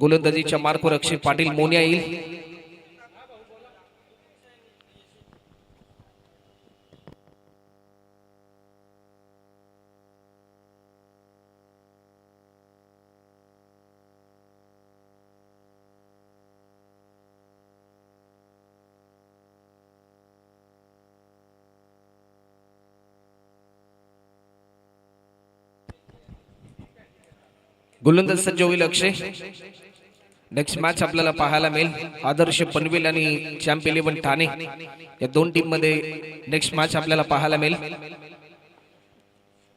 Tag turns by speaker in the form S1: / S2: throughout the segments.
S1: गोलंदाजीच्या मार्कवर अक्षय पाटील मोन्या येईल. गोलंदाज सज्ज होईल अक्षय. नेक्स्ट मॅच आपल्याला पाहायला मिळेल. आदर्श पनवेल आणि चॅम्प इलेव्हन ठाणे. या दोन टीममध्ये नेक्स्ट मॅच आपल्याला पाहायला मिळेल.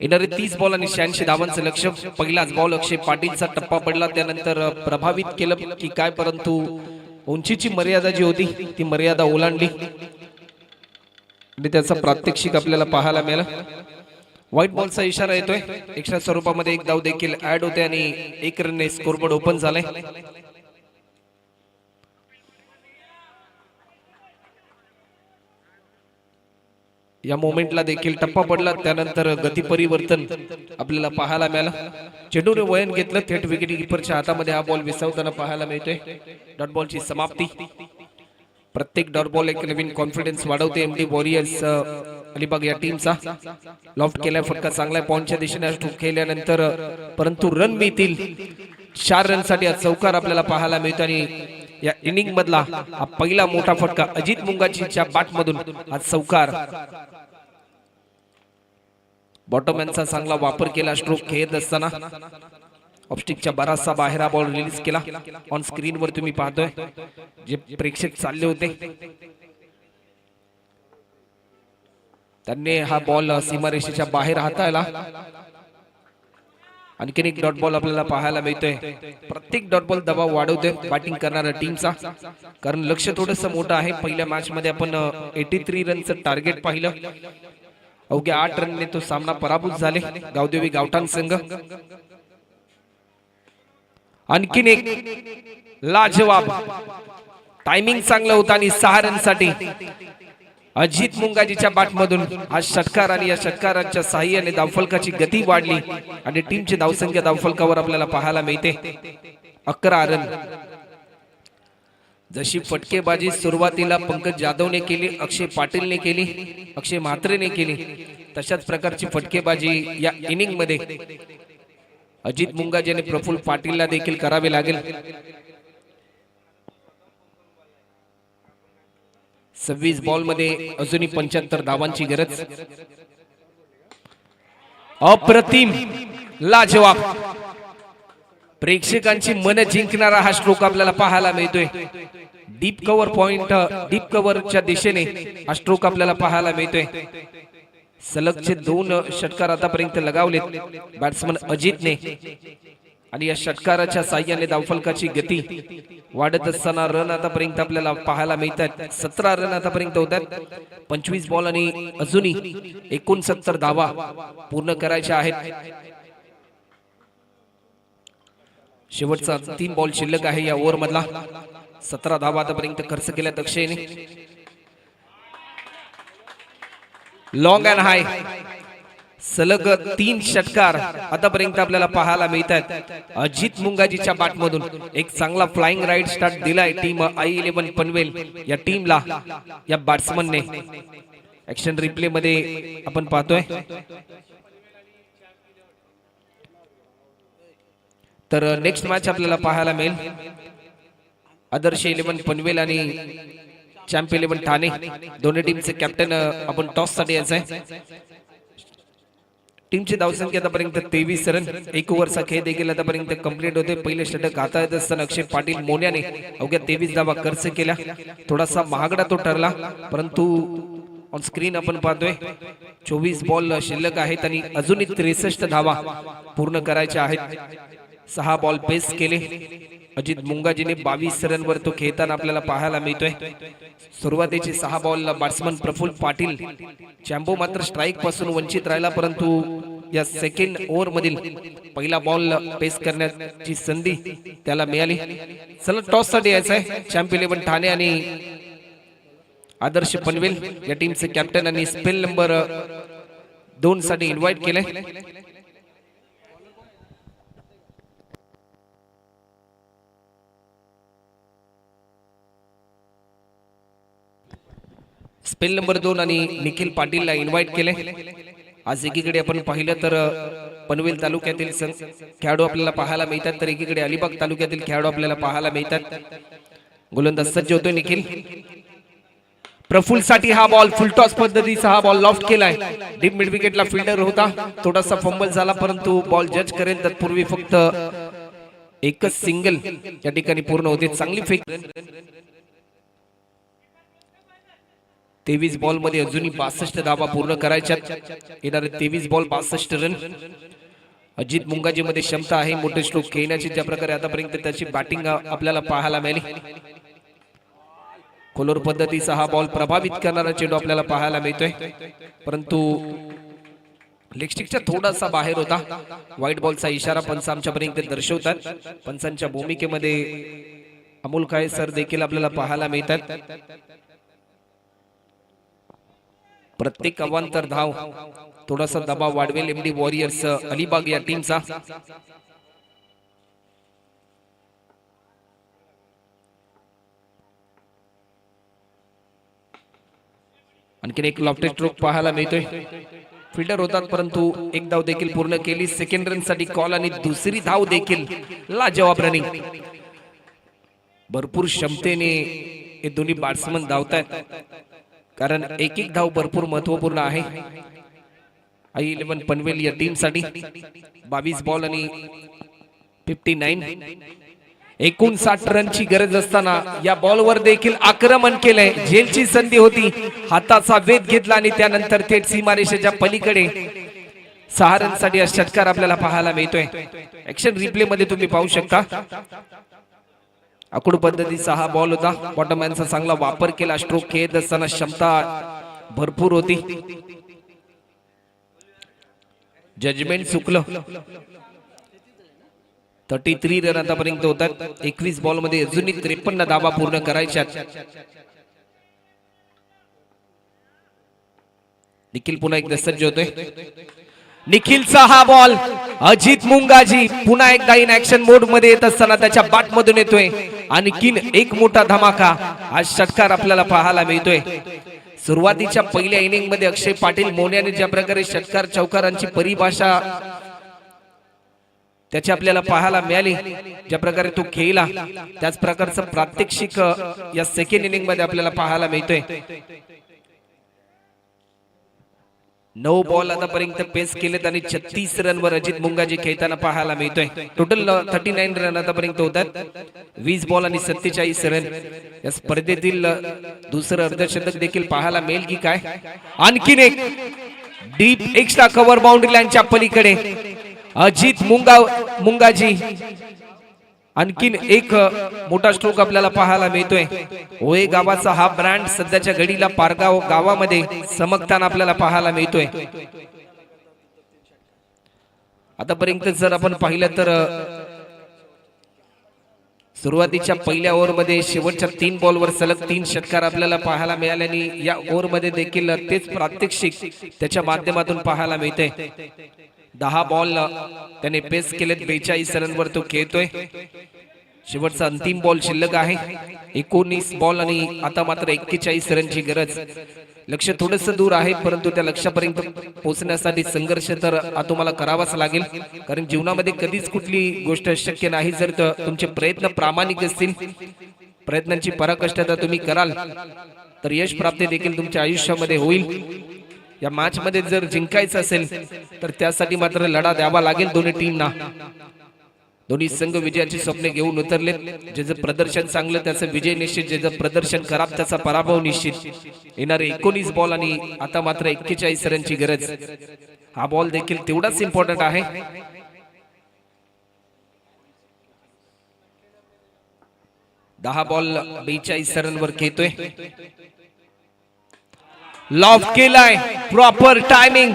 S1: येणारे तीस बॉल आणि शहाऐंशी धावांचं लक्ष. पहिलाच बॉल अक्षय पाटीलचा टप्पा पडला. त्यानंतर प्रभावित केलं की काय? परंतु उंचीची मर्यादा जी होती ती मर्यादा ओलांडली. आणि त्याचा प्रात्यक्षिक आपल्याला पाहायला मिळालं. व्हाईट बॉलचा इशारा येतोय. एक्स्ट्रा स्वरूपामध्ये एक धाव देखील ऍड होते आणि एक रनने स्कोरबोर्ड ओपन झालाय. या मोमेंटला देखील टप्पा पडला. त्यानंतर गती परिवर्तन आपल्याला पाहायला मिळालं. चेंडूने वयन घेतलं. थेट विकेट किपरच्या हातामध्ये हा बॉल विसवताना पाहायला मिळतोय. डॉट बॉलची समाप्ती. प्रत्येक डॉट बॉल एक नवीन कॉन्फिडन्स वाढवते. एम डी वॉरियर्स अलिबाग या टीमचा लॉफ्ट केलाय फटका चांगला पॉईंटच्या दिशेने केल्यानंतर परंतु रन मिळतील. चार रनसाठी आज चौकार आपल्याला पाहायला मिळतो आणि या इनिंग मधला हा पहिला मोठा फटका अजित मुंगाचीच्या बॅट मधून आज चौकार. बॉटम यांचा चांगला वापर केला स्ट्रोक खेळत असताना. ऑप्स्टिकच्या बराचसा बाहेर हा बॉल रिलीज केला. ऑन स्क्रीन वर तुम्ही पाहतोय जे प्रेक्षक चालले होते. त्यांनी हा बॉल सीमारेषेच्या बाहेर हाताळला. आणखीन एक डॉट बॉल आपल्याला पाहायला मिळतोय. प्रत्येक डॉट बॉल दबाव वाढवतोय बॅटिंग करणाऱ्या टीमचा कारण लक्ष थोडस मोठं आहे. पहिल्या मॅच मध्ये आपण एटी थ्री रनचं टार्गेट पाहिलं. अवघ्या आठ रनने तो सामना पराभूत झाले. गावदेवी गावठाण संघ. आणखीन एक लाजवाब. टायमिंग चांगलं होतं आणि सहा रनसाठी. अजित मुंगाजीच्या बाटमधून आज षटकार आणि या षटकारांच्या सहाय्याने धावफलकाची गती वाढली आणि टीमची धावसंख्या धावफलकावर आपल्याला पाहायला मिळते. अकरा रन. जशी फटकेबाजी सुरुवातीला पंकज जाधवने केली अक्षय पाटीलने केली अक्षय म्हात्रेने केली तशाच प्रकारची फटकेबाजी या इनिंगमध्ये अजित मुंगाजी आणि प्रफुल्ल पाटीलला देखील करावे लागेल. सव्वीस बॉलमध्ये अजूनही पंच्याहत्तर धावांची गरज. अप्रतिम लाजवाब. प्रेक्षकांची मन जिंकणारा हा स्ट्रोक आपल्याला पाहायला मिळतोय. डीप कव्हर पॉइंट डीप कव्हरच्या दिशेने हा स्ट्रोक आपल्याला पाहायला मिळतोय. सलगचे दोन षटकार आतापर्यंत लगावलेत. बॅट्समन अजितने. आणि या षटकाराच्या साह्याने धावफलकाची गती वाढत असताना रन आतापर्यंत आपल्याला पाहायला मिळतात. सतरा रन आतापर्यंत होतात. पंचवीस बॉल आणि अजूनही एकोणसत्तर धावा पूर्ण करायच्या आहेत. शेवटचा तीन बॉल शिल्लक आहे या ओव्हर मधला. सतरा धावा आतापर्यंत खर्च केल्या अक्षयने लॉंग अँड हाय सलग तीन षटकार आतापर्यंत आपल्याला पाहायला मिळत आहेत अजित मुंगाजीच्या बॅटमधून एक चांगला फ्लाइंग राईड स्टार्ट दिलाय टीम आय इलेव्हन पनवेल. या टीमला या बॅट्समनने ऍक्शन रिप्ले मध्ये आपण पाहतोय. तर uh, नेक्स्ट मॅच आपल्याला पाहायला मिळेल. आदर्श इलेव्हन पनवेल आणि चॅम्प इलेव्हन ठाणे. दोन्ही टीमचे कॅप्टन uh, आपण टॉससाठी यायचं आहे टीमची धावसंख्या आतापर्यंत तेवीस रन एक ओव्हरचा खेळ देखील आतापर्यंत कंप्लीट होते पहिले षटक आता येत असताना अक्षय पाटील मोन्याने अवघ्या तेवीस धावा खर्च केल्या. थोडासा महागडा तो ठरला परंतु ऑन स्क्रीन आपण पाहतोय चोवीस बॉल शिल्लक आहेत आणि अजूनही त्रेसष्ट धावा पूर्ण करायच्या आहेत. सहा बॉल पेस केले. अजित मुंगाजीने बावीस रनवर तो खेळताना आपल्याला पाहायला मिळतोय. सुरुवातीचे सहा बॉलला बॅट्समन प्रफुल्ल पाटील. चॅम्बो मात्र स्ट्राईकपासून वंचित राहिला परंतु या सेकंड ओव्हर मधील पहिला बॉल पेस करण्याची संधी त्याला मिळाली. चला टॉससाठी यायचं आहे. चॅम्प इलेव्हन ठाणे आणि आदर्श पनवेल या टीमचे कॅप्टन आणि स्पेल नंबर दोन साठी इन्व्हाइट केले स्पेल नंबर दोन आणि निखिल पाटीलला इन्व्हाइट केले. आज एकीकडे आपण पाहिलं तर पनवेल तालुक्यातील खेळाडू आपल्याला पाहायला मिळतात. तर एकीकडे अलिबाग तालुक्यातील खेळाडू आपल्याला पाहायला मिळतात. गोलंदाज सज्ज होतोय निखिल. प्रफुलसाठी हा बॉल फुलटॉस पद्धतीचा हा बॉल लॉफ्ट केलाय. डीप मिड विकेटला फिल्डर होता. थोडासा फंबल झाला परंतु बॉल जज करेल. तत्पूर्वी फक्त एकच सिंगल या ठिकाणी पूर्ण होते. चांगली फेक तेवीस बॉलमध्ये अजूनही बासष्ट धावा पूर्ण करायच्यात. येणारे तेवीस बॉल बासष्ट रन अजित मुंगाजी मध्ये क्षमता आहे मोठे स्ट्रोक खेळण्याची ज्या प्रकारे आतापर्यंत त्याची बॅटिंग आपल्याला पाहायला मिळाली. खोलोर पद्धतीचा हा बॉल प्रभावित करणारा चेंडू आपल्याला पाहायला मिळतोय. परंतु लेगस्टिकच्या थोडासा बाहेर होता. व्हाईट बॉलचा इशारा पंच आमच्यापर्यंत दर्शवतात. पंचांच्या भूमिकेमध्ये अमोल काळे सर देखील आपल्याला पाहायला मिळतात. प्रत्येक अवांतर धाव थोडासा दबाव वाढवेल एमडी वॉरियर्स अलिबाग या टीमचा आणखीन एक लॉफ्टेड स्ट्रोक पाहायला मिळतोय. फिल्डर होतात परंतु एक धाव देखील पूर्ण केली. सेकंड रनसाठी कॉल आणि दुसरी धाव देखील लाजवाब रनिंग भरपूर क्षमतेने हे दोन्ही बॅट्समन धावतायत. कारण एक एक धाव भरपूर महत्त्वपूर्ण आहे. आई इलेव्हन पनवेल या टीमसाठी बावीस बॉल आणि फिफ्टी नाईन. एकोणसाठ रनची गरज असताना या बॉलवर देखील आक्रमण केलंय. झेलची संधी होती. हाताचा वेध घेतला आणि त्यानंतर थेट सीमारेषेच्या पलीकडे सहा रनसाठी हा षटकार आपल्याला पाहायला मिळतोय. ऍक्शन रिप्ले मध्ये तुम्ही पाहू शकता. अकुड पद्धतीचा हा बॉल होता. बॉटमॅनचा चांगला वापर केला. स्ट्रोक खेळत असताना क्षमता भरपूर होती. जजमेंट चुकलं. थर्टी थ्री रन आतापर्यंत होतात. एकवीस बॉलमध्ये अजूनही त्रेपन्न धावा पूर्ण करायच्या निखिल पुन्हा एकदा सज्ज होतोय. निखिलचा हा बॉल. अजित मुंगाजी पुन्हा एकदा इन ऍक्शन मोडमध्ये येत असताना त्याच्या बाट मधून येतोय. आणखीन एक मोठा धमाका आज षटकार आपल्याला पाहायला मिळतोय. सुरुवातीच्या पहिल्या इनिंगमध्ये अक्षय पाटील मोन्याने ज्या प्रकारे षटकार चौकारांची परिभाषा त्याची आपल्याला पाहायला मिळाली ज्या प्रकारे तो खेळला त्याच प्रकारचं प्रात्यक्षिक या सेकंड इनिंगमध्ये आपल्याला पाहायला मिळतोय. नऊ बॉल आतापर्यंत पेस केलेत आणि छत्तीस रनवर अजित मुंगाजी खेळताना पाहायला मिळतोय. टोटल थर्टी नाईन रन आतापर्यंत होतात वीस बॉल आणि सत्तेचाळीस रन या स्पर्धेतील दुसरं अर्धशतक देखील पाहायला मिळेल की काय? आणखीन एक डीप एक्स्ट्रा कव्हर बाउंड्री लाईनच्या पलीकडे. अजित मुंगा मुंगाजी आणखीन एक मोठा स्ट्रोक आपल्याला पाहायला मिळतोय. ओए गावाचा हा ब्रँड सध्याच्या घडीला पारगाव गावामध्ये चमकताना आपल्याला पाहायला मिळतोय. आतापर्यंत जर आपण पाहिलं तर सुरुवातीच्या पहिल्या ओव्हरमध्ये शेवटच्या तीन बॉलवर सलग तीन षटकार आपल्याला पाहायला मिळाले आणि या ओव्हरमध्ये देखील तेच प्रात्यक्षिक त्याच्या माध्यमातून पाहायला मिळते दहा बॉल त्याने पेस केलेत बेचाळीस रनवर तो खेळतोय. शेवटचा अंतिम बॉल शिल्लक आहे. एकोणीस बॉल आणि आता मात्र एक्केचाळीस रनची गरज. लक्ष थोडस दूर आहे परंतु त्या लक्षापर्यंत पोहोचण्यासाठी संघर्ष तर तुम्हाला करावाच लागेल. कारण जीवनामध्ये कधीच कुठली गोष्ट शक्य नाही. जर तुमचे प्रयत्न प्रामाणिक असतील प्रयत्नांची पराकष्टता तुम्ही कराल. तर यश प्राप्ती देखील तुमच्या आयुष्यामध्ये होईल. या मॅच मध्ये जर जिंकायचं असेल तर त्यासाठी मात्र लढा द्यावा लागेल दोन्ही टीमना दोन्ही संघ विजयाची स्वप्ने घेऊन उतरले ज्याचं प्रदर्शन चांगलं त्याचं विजय निश्चित. ज्याचं प्रदर्शन खराब त्याचा पराभव निश्चित. येणारे एकोणीस बॉल आणि आता मात्र एक्केचाळीस रनची गरज. हा बॉल देखील तेवढाच इम्पॉर्टंट आहे. दहा बॉल बेचाळीस रनवर खेळतोय. लॉफ केलाय. प्रॉपर टायमिंग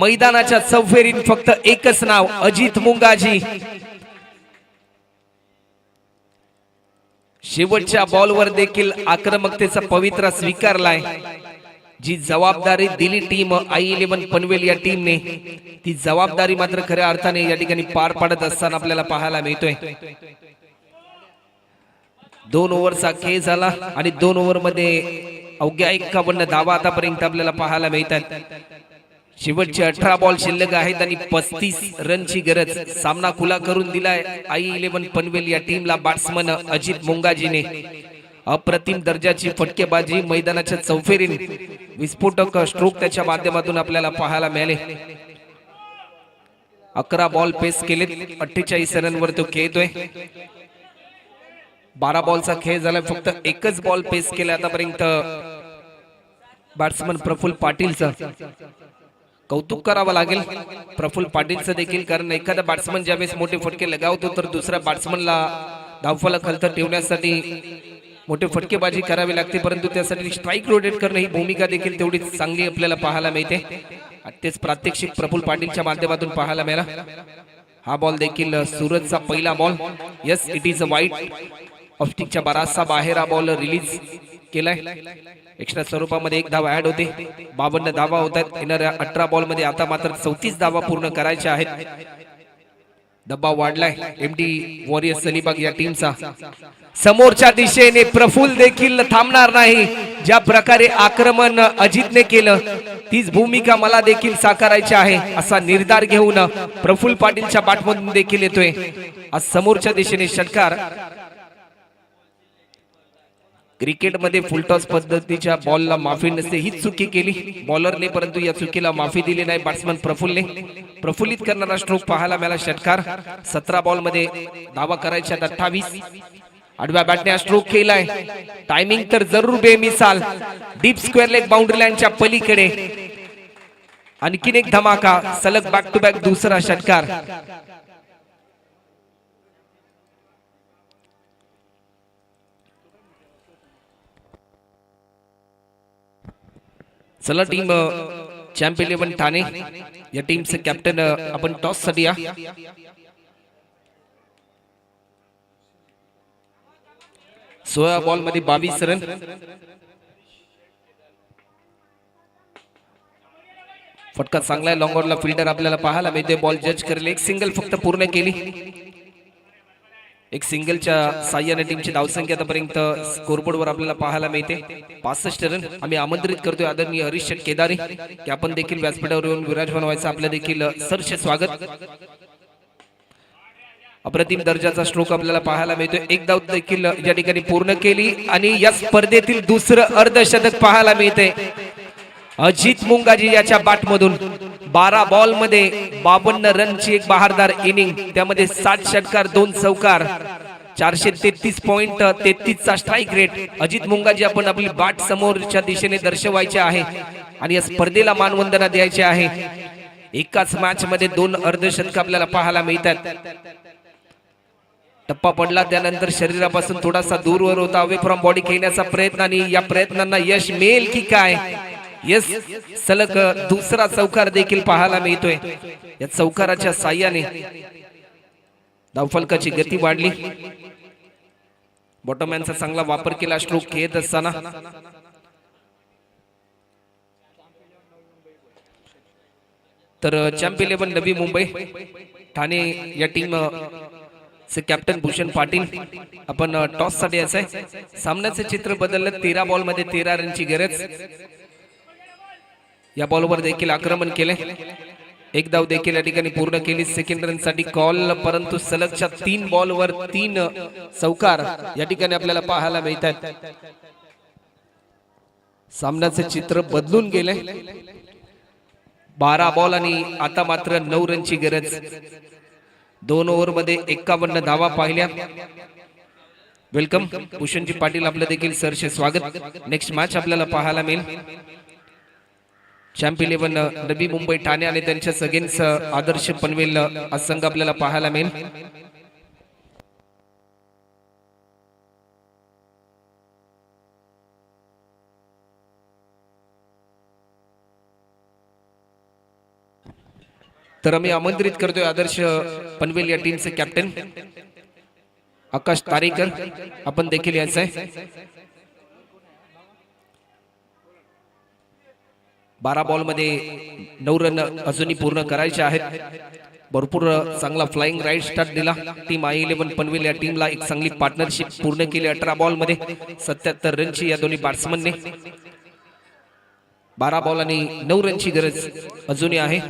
S1: मैदानाच्या चौफेरीत फक्त एकच नाव अजित मुंगाजी. शेवटच्या बॉलवर देखील आक्रमकतेचा पवित्रा स्वीकारलाय. जी जबाबदारी दिली टीम आई इलेव्हन पनवेल या टीमने ती जबाबदारी मात्र खऱ्या अर्थाने या ठिकाणी पार पाडत असताना आपल्याला पाहायला मिळतोय. दोन ओव्हरचा खेळ झाला आणि दोन ओव्हरमध्ये अवघ्या एक्कावन्न धावा आतापर्यंत आपल्याला पाहायला मिळतात. शेवटचे अठरा बॉल शिल्लक आहेत आणि पस्तीस रनची गरज. सामना खुला करून दिलाय आई इलेव्हन पनवेल या टीमला बॅट्समन अजित मुंगाजीने. अप्रतिम दर्जाची फटकेबाजी मैदानाच्या चौफेरीने. विस्फोटक स्ट्रोक त्याच्या माध्यमातून आपल्याला पाहायला मिळाले. अकरा बॉल पेस केलेत. अठ्ठेचाळीस रनवर तो खेळतोय. बारा बॉलचा खेळ झाला. फक्त एकच बॉल पेस केला आतापर्यंत. बॅट्समन प्रफुल्ल पाटीलचं कौतुक करावं लागेल. प्रफुल्ल पाटीलचं देखील कारण एखादा बॅट्समन ज्यावेळेस मोठे फटके लगावतो तर दुसऱ्या बॅट्समनला धावफाला खलतर ठेवण्यासाठी मोठे फटकेबाजी करावी लागते परंतु त्यासाठी स्ट्राईक रोटेट करणं ही भूमिका देखील तेवढी चांगली आपल्याला पाहायला मिळते. तेच प्रात्यक्षिक प्रफुल्ल पाटीलच्या माध्यमातून पाहायला मिळाला. हा बॉल देखील सूरजचा पहिला ball yes it is a wide ऑफ्टिकच्या बराचसा बाहेर हा बॉल रिलीज केलाय. एक्स्ट्रा स्वरूपामध्ये एक धाव ऍड होते. बावन्न धावा होत आहेत येणाऱ्या अठरा बॉलमध्ये आता मात्र चौतीस धावा पूर्ण करायच्या आहेत. दबाव वाढलाय. एम डी वॉरियर्स अलिबाग या टीमचा समोरच्या दिशेने प्रफुल्ल देखील थांबणार नाही. ज्या प्रकारे आक्रमण अजितने केलं तीच भूमिका मला देखील साकारायची आहे असा निर्धार घेऊन प्रफुल्ल पाटीलच्या बाटमधून देखील येतोय. आज समोरच्या दिशेने षटकार. क्रिकेटमध्ये फुलटॉस पद्धतीच्या बॉलला माफी नसते. हीच चुकी केली. बॉलरने परंतु या चुकीला माफी दिली नाही. बॅट्समन प्रफुल्लने. प्रफुल्लित करणारा स्ट्रोक पाहायला मिळाला षटकार. सतरा बॉलमध्ये धावा करायच्या अठ्ठावीस. आडव्या बॅटने हा स्ट्रोक केलाय. टायमिंग तर जरूर बेमिसाल. डीप स्क्वेअर लेग बाउंड्री लाईनच्या पलीकडे. आणखीन एक धमाका. सलग बॅक टू बॅक दुसरा षटकार. चला टीम चॅम्प इलेव्हन ठाणे. या टीमचे कॅप्टन uh, आपण टॉससाठी या. सोळा बॉलमध्ये बावीस रन फटका चांगला आहे. लॉंग ऑनला फिल्डर आपल्याला पाहायला मिळते बॉल जज करेल. एक सिंगल फक्त पूर्ण केली. एक सिंगलच्या साह्याने टीमची धावसंख्या आतापर्यंत स्कोरबोर्डवर आपल्याला पाहायला मिळते. पासष्ट रन आम्ही आमंत्रित करतोय आदरणीय हरीश शेठ केदारी की आपण देखील व्यासपीठावर येऊन विराजमान व्हायचं आपलं देखील सर्ष स्वागत. अप्रतिम दर्जाचा स्ट्रोक आपल्याला पाहायला मिळतोय. एक धाव देखील या ठिकाणी पूर्ण केली आणि या स्पर्धेतील दुसरं अर्धशतक पाहायला मिळते अजित मुंगाजी याच्या बाटमधून. बारा बॉलमध्ये बावन्न रनची एक बहारदार इनिंग त्यामध्ये सात षटकार दोन चौकार. चारशे तेहतीस पॉईंट तेहतीस चा स्ट्राईक रेट अजित मुंगाजी आपण आपली बाट समोरच्या दिशेने दर्शवायचे आहे आणि या स्पर्धेला मानवंदना द्यायची आहे. एकाच मॅच मध्ये दोन अर्धशतक आपल्याला पाहायला मिळतात. टप्पा पडला त्यानंतर शरीरापासून थोडासा दूरवर होता. अवे फ्रॉम बॉडी खेळण्याचा प्रयत्न आणि या प्रयत्नांना यश मिळेल की काय? येस सलग दुसरा चौकार देखील पाहायला मिळतोय. या चौकाराच्या साह्याने धावफलकाची गती वाढली. बॉटमॅनचा चांगला वापर केला स्ट्रोक खेळत असताना. तर चॅम्प इलेव्हन नवी मुंबई. ठाणे या टीम चे कॅप्टन भूषण पाटील. आपण टॉससाठी असं. सामन्याचं चित्र बदललं तेरा बॉलमध्ये तेरा रनची गरज. या बॉलवर देखील आक्रमण केले एक धाव देखील या ठिकाणी पूर्ण केली. सेकंड रनसाठी कॉल परंतु सलगच्या तीन बॉलवर तीन चौकार या ठिकाणी आपल्याला पाहायला मिळत आहेत सामन्याचे चित्र बदलून गेले बारा बॉल आणि आता मात्र नऊ रनची गरज. दोन ओव्हरमध्ये एक्कावन्न धावा पाहिल्या. वेलकम भूषणजी पाटील आपलं देखील सरचे स्वागत. नेक्स्ट मॅच आपल्याला पाहायला मिळेल. चॅम्प इलेव्हन नवी मुंबई ठाणे आणि त्यांच्या सगळ्यांच आदर्श पनवेल uh, हा संघ आपल्याला पाहायला मिळेल. तर आम्ही आमंत्रित करतोय आदर्श पनवेल या टीमचे कॅप्टन आकाश तारेकर आपण देखील यायचं आहे बारा बॉलमध्ये नऊ रन अजूनही पूर्ण करायचे आहेत. भरपूर चांगला फ्लाइंग राईट स्टार्ट दिला. टीम आय इलेव्हन पनवेल या टीमला एक चांगली पार्टनरशिप पूर्ण केली अठरा बॉलमध्ये सत्याहत्तर रनची या दोन्ही बॅट्समनने बारा बॉल आणि नऊ रनची गरज अजूनही आहे.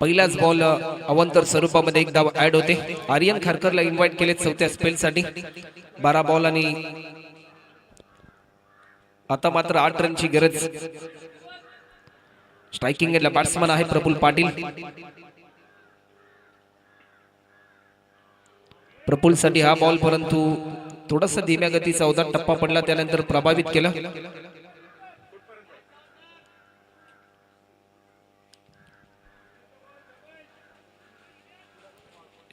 S1: पहिलाच बॉल अवंतर स्वरूपामध्ये एक धाव ऍड होते. आर्यन खारकरला इन्व्हाइट केले चौथ्या स्पेलसाठी बारा बॉल आणि आता मात्र आठ रनची गरज. स्ट्रायकिंग एंडला बॅट्समन आहे प्रफुल पाटील. प्रफुलसाठी हा बॉल परंतु थोडासा धीम्या गतीचा अवधान टप्पा पडला त्यानंतर प्रभावित केलं.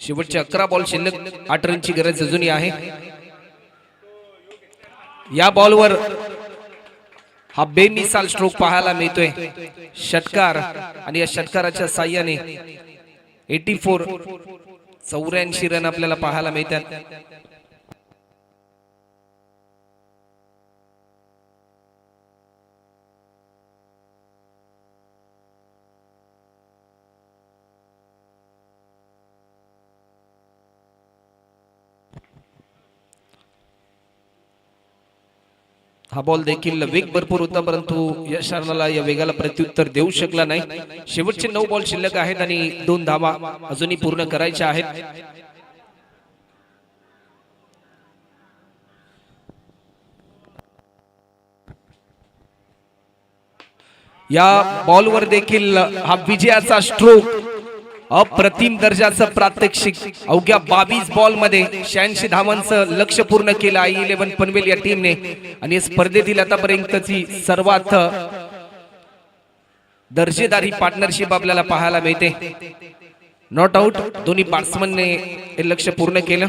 S1: शेवटचे अकरा बॉल शिल्लक आठ रनची गरज अजूनही आहे. या बॉलवर हा बेमिसाल स्ट्रोक पाहायला मिळतोय. षटकार आणि या षटकाराच्या साह्याने एटी फोर चौऱ्याऐंशी रन आपल्याला पाहायला मिळतात. हा बॉल देखील वेग भरपूर होता परंतु यश अर्नाला या वेगाला प्रत्युत्तर देऊ शकला नाही. शेवटचे नऊ बॉल शिल्लक आहेत आणि दोन धावा अजूनही पूर्ण करायच्या आहेत. या बॉलवर देखील हा विजयाचा स्ट्रोक अप्रतिम दर्जाचं प्रात्यक्षिक अवघ्या बावीस बॉलमध्ये शहाऐंशी धावांचं लक्ष पूर्ण केलं आई इलेव्हन पनवेल या टीमने. आणि स्पर्धेतील आतापर्यंतची सर्वात दर्जेदारी पार्टनरशिप आपल्याला पाहायला मिळते. नॉट आउट दोन्ही बॅट्समनने हे लक्ष पूर्ण केलं.